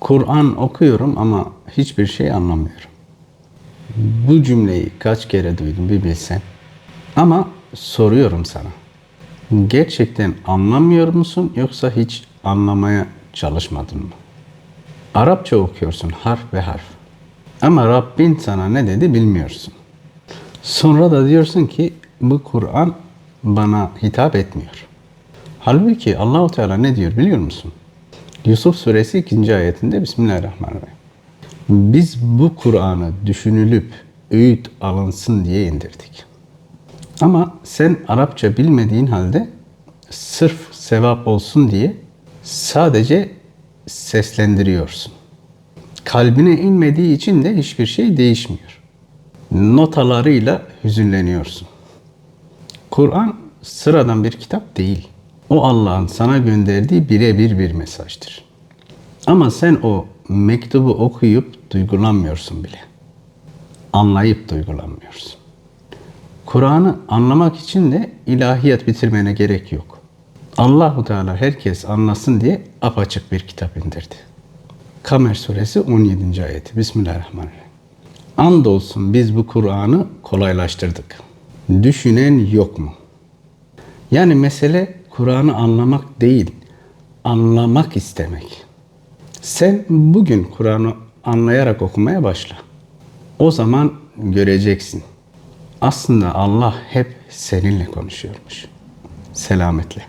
Kur'an okuyorum ama hiçbir şey anlamıyorum. Bu cümleyi kaç kere duydum bir bilsen. Ama soruyorum sana. Gerçekten anlamıyor musun yoksa hiç anlamaya çalışmadın mı? Arapça okuyorsun harf ve harf. Ama Rabbin sana ne dedi bilmiyorsun. Sonra da diyorsun ki bu Kur'an bana hitap etmiyor. Halbuki Allahu Teala ne diyor biliyor musun? Yusuf suresi 2. ayetinde Bismillahirrahmanirrahim. Biz bu Kur'an'ı düşünülüp öğüt alınsın diye indirdik. Ama sen Arapça bilmediğin halde sırf sevap olsun diye sadece seslendiriyorsun. Kalbine inmediği için de hiçbir şey değişmiyor. Notalarıyla hüzünleniyorsun. Kur'an sıradan bir kitap değil. O Allah'ın sana gönderdiği birebir bir mesajdır. Ama sen o mektubu okuyup duygulanmıyorsun bile. Anlayıp duygulanmıyorsun. Kur'an'ı anlamak için de ilahiyat bitirmene gerek yok. Allahu Teala herkes anlasın diye apaçık bir kitap indirdi. Kamer suresi 17. ayeti. Bismillahirrahmanirrahim. Andolsun biz bu Kur'an'ı kolaylaştırdık. Düşünen yok mu? Yani mesele Kur'an'ı anlamak değil, anlamak istemek. Sen bugün Kur'an'ı anlayarak okumaya başla. O zaman göreceksin. Aslında Allah hep seninle konuşuyormuş. Selametle.